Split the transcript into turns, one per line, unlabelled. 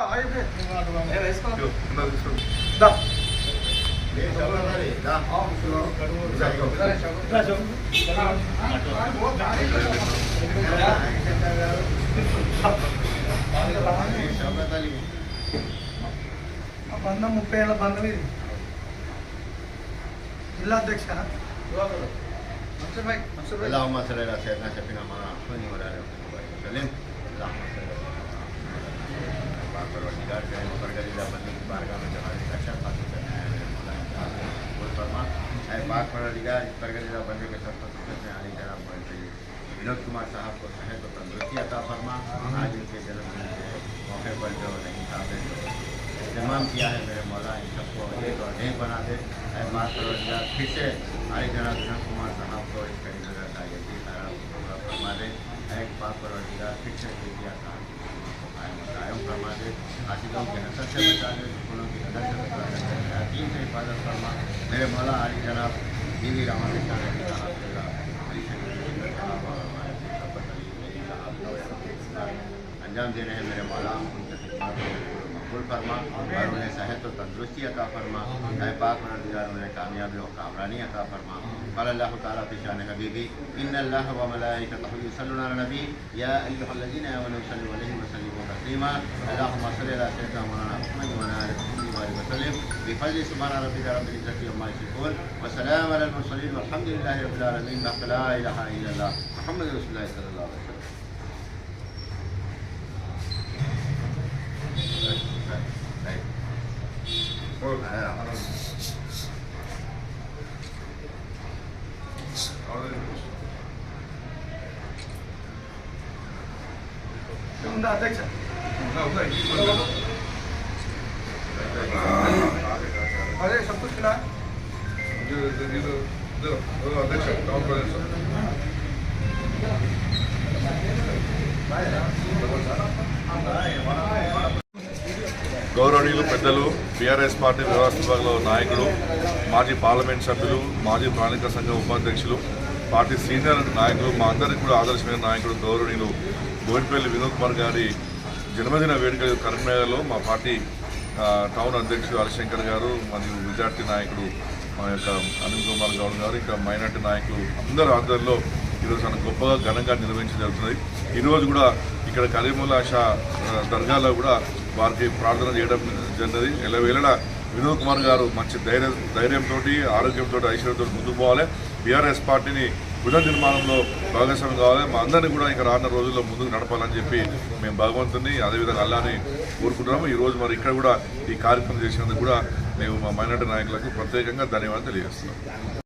బంధం ముప్పై ఏళ్ళ బంధం ఇది జిల్లా అధ్యక్ష
చెప్పిన మన बंदी की बारगाह में बंदी के सब तस्वीर में आली जनाब मंत्री विनोद कुमार साहब को सहे तो तंदुरुस्ती अता फरमा आज इनके जन्मदिन के मौके पर जो नहीं साबित तमाम किया है मेरे मौला इन सबको एक और ढेर बना दे ऐ फिर से हरी जनाब विनोद कुमार आशिकों के हसर से बचा ले दुश्मनों की नजर से बचा ले शयातीन से हिफाजत फरमा मेरे मौला आली जनाब बीवी रामा के शाह की अंजाम दे रहे हैं मेरे मौला उनके साथ कबूल फरमा और उन्हें सेहत तो और तंदरुस्ती अता फरमा ए पाक मरदार उन्हें कामयाबी और कामरानी अता फरमा कल अल्लाह ताला फिशान हबीबी इन अल्लाह व मलाइकतहु यसल्लून अला नबी या अय्युहल्लजीना आमनू सल्लू अलैहि व सल्लिमू तस्लीमा अल्लाहुम्मा सल्लि अला सय्यिदिना मौलाना मुहम्मद व अला आलिहि वसहबिहि वसल्लम बिफजल सुब्हान रब्बिक रब्बिल इज्जति अम्मा यसिफून व सलाम अला المرسلين والحمد لله رب العالمين لا اله الا الله محمد رسول الله صلى الله عليه وسلم
ఉందా అధ్యక్ష అదే
గౌరవనీయులు పెద్దలు బీఆర్ఎస్ పార్టీ వ్యవస్థ విభాగంలో నాయకుడు మాజీ పార్లమెంట్ సభ్యులు మాజీ ప్రాణిక సంఘ ఉపాధ్యక్షులు పార్టీ సీనియర్ నాయకులు మా అందరికీ కూడా ఆదర్శమైన నాయకుడు గౌరవనీయులు బోయినపల్లి వినోద్ కుమార్ గారి జన్మదిన వేడుక కరీంనగర్లో మా పార్టీ టౌన్ అధ్యక్షుడు హరిశంకర్ గారు మరియు విద్యార్థి నాయకుడు మా యొక్క అనిల్ కుమార్ గౌడ్ గారు ఇంకా మైనార్టీ నాయకులు అందరి ఆధ్వర్యంలో ఈరోజు చాలా గొప్పగా ఘనంగా నిర్వహించి జరుగుతుంది ఈరోజు కూడా ఇక్కడ కరీముల్లా షా దర్గాలో కూడా వారికి ప్రార్థన చేయడం జరిగినది ఎలా వెళ్ళడా వినోద్ కుమార్ గారు మంచి ధైర్యం ధైర్యంతో ఆరోగ్యంతో ఐశ్వర్యంతో ముందుకు పోవాలి బీఆర్ఎస్ పార్టీని నిర్మాణంలో భాగస్వామ్యం కావాలి మా అందరినీ కూడా ఇంకా రాన్న రోజుల్లో ముందుకు నడపాలని చెప్పి మేము భగవంతుని అదేవిధంగా అల్లాని కోరుకుంటున్నాము ఈరోజు మరి ఇక్కడ కూడా ఈ కార్యక్రమం చేసినందుకు కూడా మేము మా మైనార్టీ నాయకులకు ప్రత్యేకంగా ధన్యవాదాలు తెలియజేస్తున్నాం